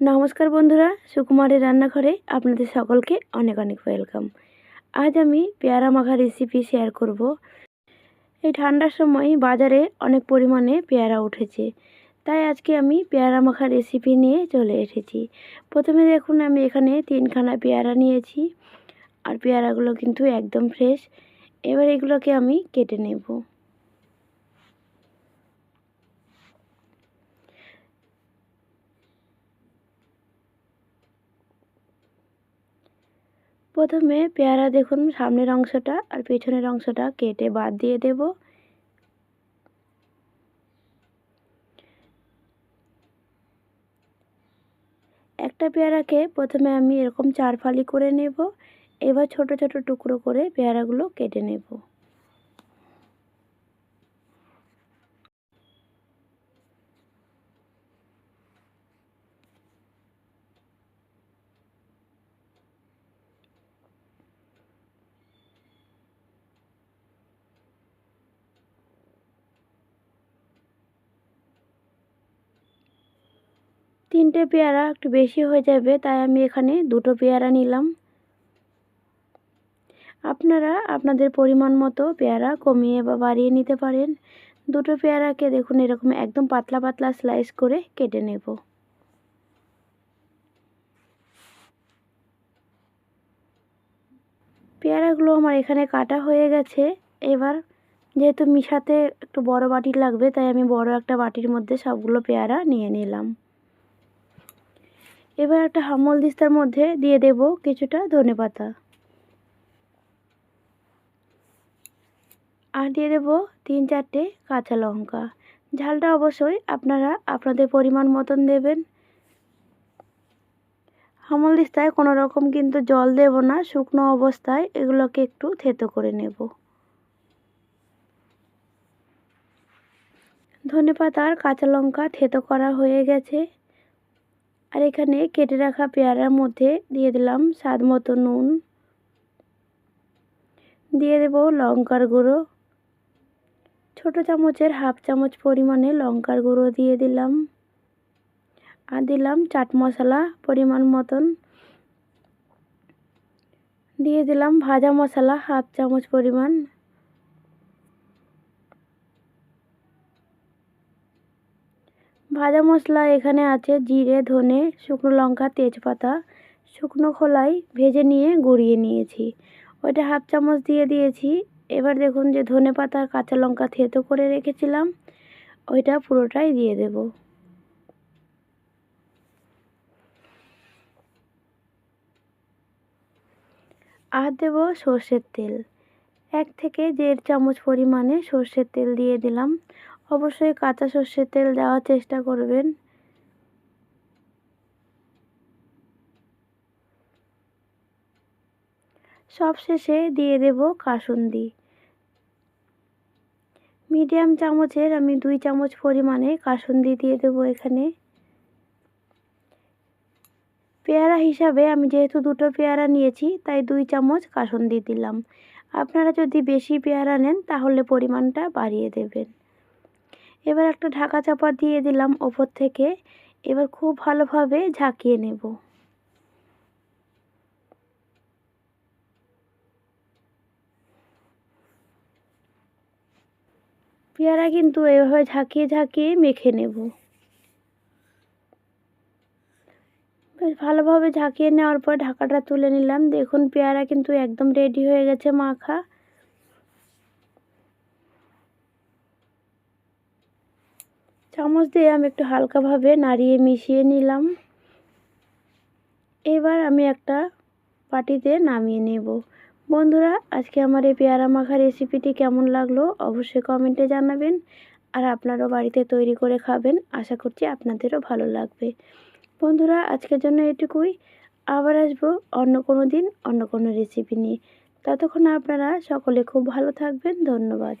নমস্কার বন্ধুরা, সুকুমারের রান্নাঘরে আপনাদের সকলকে অনেক অনেক ওয়েলকাম আজ আমি পেয়ারা মাখা রেসিপি শেয়ার করব। এই ঠান্ডার সময় বাজারে অনেক পরিমাণে পেয়ারা উঠেছে, তাই আজকে আমি পেয়ারা মাখা রেসিপি নিয়ে চলে এসেছি। প্রথমে দেখুন, আমি এখানে তিনখানা পেয়ারা নিয়েছি, আর পেয়ারাগুলো কিন্তু একদম ফ্রেশ এবার এগুলোকে আমি কেটে নেব। প্রথমে পেয়ারা দেখুন, সামনের অংশটা আর পেছনের অংশটা কেটে বাদ দিয়ে দেব। একটা পেয়ারাকে প্রথমে আমি এরকম চার ফালি করে নেব, এবার ছোট ছোট টুকরো করে পেয়ারাগুলো কেটে নেব। তিনটে পেয়ারা একটু বেশি হয়ে যাবে, তাই আমি এখানে দুটো পেয়ারা নিলাম। আপনারা আপনাদের পরিমাণ মতো পেয়ারা কমিয়ে বা বাড়িয়ে নিতে পারেন। দুটো পেয়ারাকে দেখুন, এরকম একদম পাতলা পাতলা স্লাইস করে কেটে নেব। পেয়ারাগুলো আমার এখানে কাটা হয়ে গেছে। এবার যেহেতু মিশাতে একটু বড় বাটি লাগবে, তাই আমি বড় একটা বাটির মধ্যে সবগুলো পেয়ারা নিয়ে নিলাম। এবার একটা হামল দিস্তার মধ্যে দিয়ে দেব কিছুটা ধনে পাতা। আর দিয়ে দেব তিন চারটে কাঁচা লঙ্কা। ঝালটা অবশ্যই আপনারা আপনাদের পরিমাণ মতন দেবেন। হামল দিস্তায় কোনো রকম কিন্তু জল দেব না, শুকনো অবস্থায় এগুলোকে একটু থেতো করে নেব। ধনে পাতা আর কাঁচা লঙ্কা থেতো করা হয়ে গেছে। আর এখানে কেটে রাখা পেয়ারার মধ্যে দিয়ে দিলাম স্বাদ মতো নুন। দিয়ে দেব লঙ্কার গুঁড়ো। ছোট চামচের হাফ চামচ পরিমাণে লঙ্কার গুঁড়ো দিয়ে দিলাম। আর দিলাম চাট মশলা পরিমাণ মতন। দিয়ে দিলাম ভাজা মশলা হাফ চামচ পরিমাণ। ভাজা মশলা এখানে আছে জিরে, ধনে, শুকনো লঙ্কা, তেজপাতা। শুকনো খোলাই ভেজে নিয়ে গুঁড়িয়ে নিয়েছি। ওইটা হাফ চামচ দিয়ে দিয়েছি। এবার দেখুন যে ধনে পাতা কাঁচা লঙ্কা থেতো করে রেখেছিলাম। ওইটা পুরোটাই দিয়ে দেব। আর দেব সর্ষের তেল। এক থেকে দেড় চামচ পরিমাণে সর্ষের তেল দিয়ে দিলাম। অবশ্যই কাঁচা সর্ষের তেল দেওয়ার চেষ্টা করবেন। সব শেষে দিয়ে দেব কাসুন্দি। মিডিয়াম চামচের আমি দুই চামচ পরিমাণে কাসুন্দি দিয়ে দেব এখানে। পেয়ারা হিসাবে আমি যেহেতু দুটো পেয়ারা নিয়েছি, তাই দুই চামচ কাসুন্দি দিলাম। আপনারা যদি বেশি পেয়ারা নেন, তাহলে পরিমাণটা বাড়িয়ে দেবেন। এবার একটা ঢাকা চাপা দিয়ে দিলাম ওপর থেকে। এবার খুব ভালোভাবে ঝাঁকিয়ে নেব। পেয়ারা কিন্তু এভাবে ঝাঁকিয়ে ঝাঁকিয়ে মেখে নেব। বেশ ভালোভাবে ঝাঁকিয়ে নেওয়ার পর ঢাকাটা তুলে নিলাম। দেখুন, পেয়ারা কিন্তু একদম রেডি হয়ে গেছে মাখা। চামচ দিয়ে আমি একটু হালকাভাবে নাড়িয়ে মিশিয়ে নিলাম। এবার আমি একটা পাটিতে নামিয়ে নেব। বন্ধুরা, আজকে আমার এই পেয়ারা মাখা রেসিপিটি কেমন লাগল অবশ্যই কমেন্টে জানাবেন। আর আপনারাও বাড়িতে তৈরি করে খাবেন, আশা করছি আপনাদেরও ভালো লাগবে। বন্ধুরা, আজকের জন্য এটুকুই। আবার আসব অন্য কোনো দিন, অন্য কোনো রেসিপি নিয়ে। ততক্ষণ আপনারা সকলে খুব ভালো থাকবেন। ধন্যবাদ।